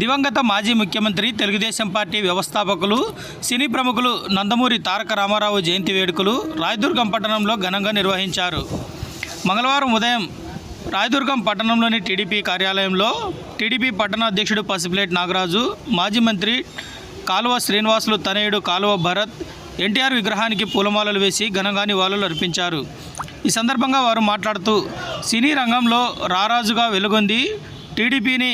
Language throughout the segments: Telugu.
దివంగత మాజీ ముఖ్యమంత్రి తెలుగుదేశం పార్టీ వ్యవస్థాపకులు సినీ ప్రముఖులు నందమూరి తారక రామారావు జయంతి వేడుకలు రాయదుర్గం పట్టణంలో ఘనంగా నిర్వహించారు. మంగళవారం ఉదయం రాయదుర్గం పట్టణంలోని టీడీపీ కార్యాలయంలో టీడీపీ పట్టణ అధ్యక్షుడు పసిపిలేట్ నాగరాజు మాజీ మంత్రి కాలువ శ్రీనివాసులు తనయుడు కాలువ భరత్ ఎన్టీఆర్ విగ్రహానికి పూలమాలలు వేసి ఘనంగా నివాళులు అర్పించారు. ఈ సందర్భంగా వారు మాట్లాడుతూ సినీ రంగంలో రారాజుగా వెలుగొంది టీడీపీని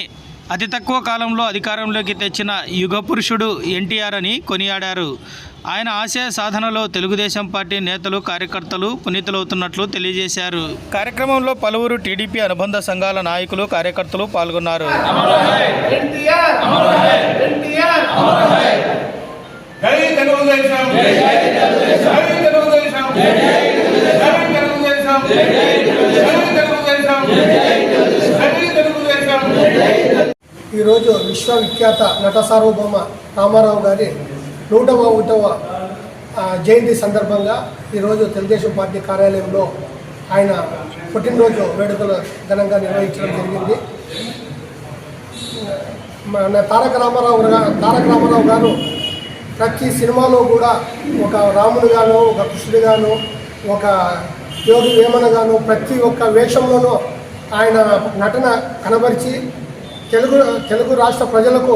అతి తక్కువ కాలంలో అధికారంలోకి తెచ్చిన యుగ పురుషుడు ఎన్టీఆర్ అని కొనియాడారు. ఆయన ఆశయ సాధనలో తెలుగుదేశం పార్టీ నేతలు కార్యకర్తలు పునీతులవుతున్నట్లు తెలియజేశారు. కార్యక్రమంలో పలువురు టీడీపీ అనుబంధ సంఘాల నాయకులు కార్యకర్తలు పాల్గొన్నారు. ఎన్టీఆర్ ఎన్టీఆర్ జై తెలుగుదేశం జై తెలుగుదేశం జై తెలుగుదేశం జై తెలుగుదేశం జై తెలుగుదేశం జై తెలుగుదేశం ఈరోజు విశ్వవిఖ్యాత నట సార్వభౌమ రామారావు గారి నూట ఒకటవ జయంతి సందర్భంగా ఈరోజు తెలుగుదేశం పార్టీ కార్యాలయంలో ఆయన పుట్టినరోజు వేడుకలు ఘనంగా నిర్వహించడం జరిగింది. మన తారక రామారావు తారక రామారావు గారు ప్రతి సినిమాలో కూడా ఒక రాముడుగాను ఒక కృష్ణుడిగాను ఒక యోగి వేమనగాను ప్రతి ఒక్క వేషంలోనూ ఆయన నటన కనబరిచి తెలుగు తెలుగు రాష్ట్ర ప్రజలకు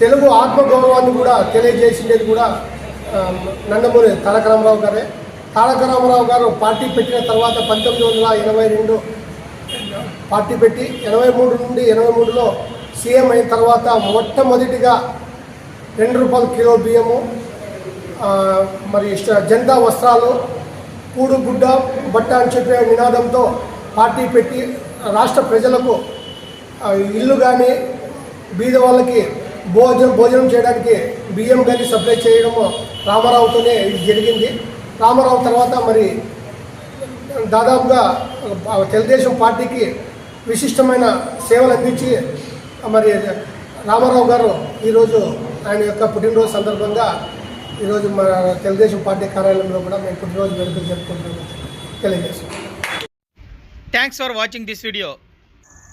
తెలుగు ఆత్మగౌరవాన్ని కూడా తెలియజేసిండేది కూడా నందమూరి తారక రామారావు గారే. తారక రామారావు గారు పార్టీ పెట్టిన తర్వాత పంతొమ్మిది వందల ఎనభై రెండు పార్టీ పెట్టి ఎనభై మూడు నుండి ఎనభై మూడులో సీఎం అయిన తర్వాత మొట్టమొదటిగా రెండు రూపాయల కిలో బియ్యము మరి జనతా వస్త్రాలు కూడు గుడ్డ బట్ట అని చెప్పే నినాదంతో పార్టీ పెట్టి రాష్ట్ర ప్రజలకు ఇల్లు కానీ బీద వాళ్ళకి భోజనం భోజనం చేయడానికి బియ్యం కానీ సప్లై చేయడము రామారావుతోనే ఇది జరిగింది. రామారావు తర్వాత మరి దాదాపుగా తెలుగుదేశం పార్టీకి విశిష్టమైన సేవలు అందించి మరి రామారావు గారు ఈరోజు ఆయన యొక్క పుట్టినరోజు సందర్భంగా ఈరోజు మన తెలుగుదేశం పార్టీ కార్యాలయంలో కూడా మేము పుట్టినరోజు వేడుకలు జరుపుకుంటున్నాము. తెలియజేస్తాం thanks for watching this video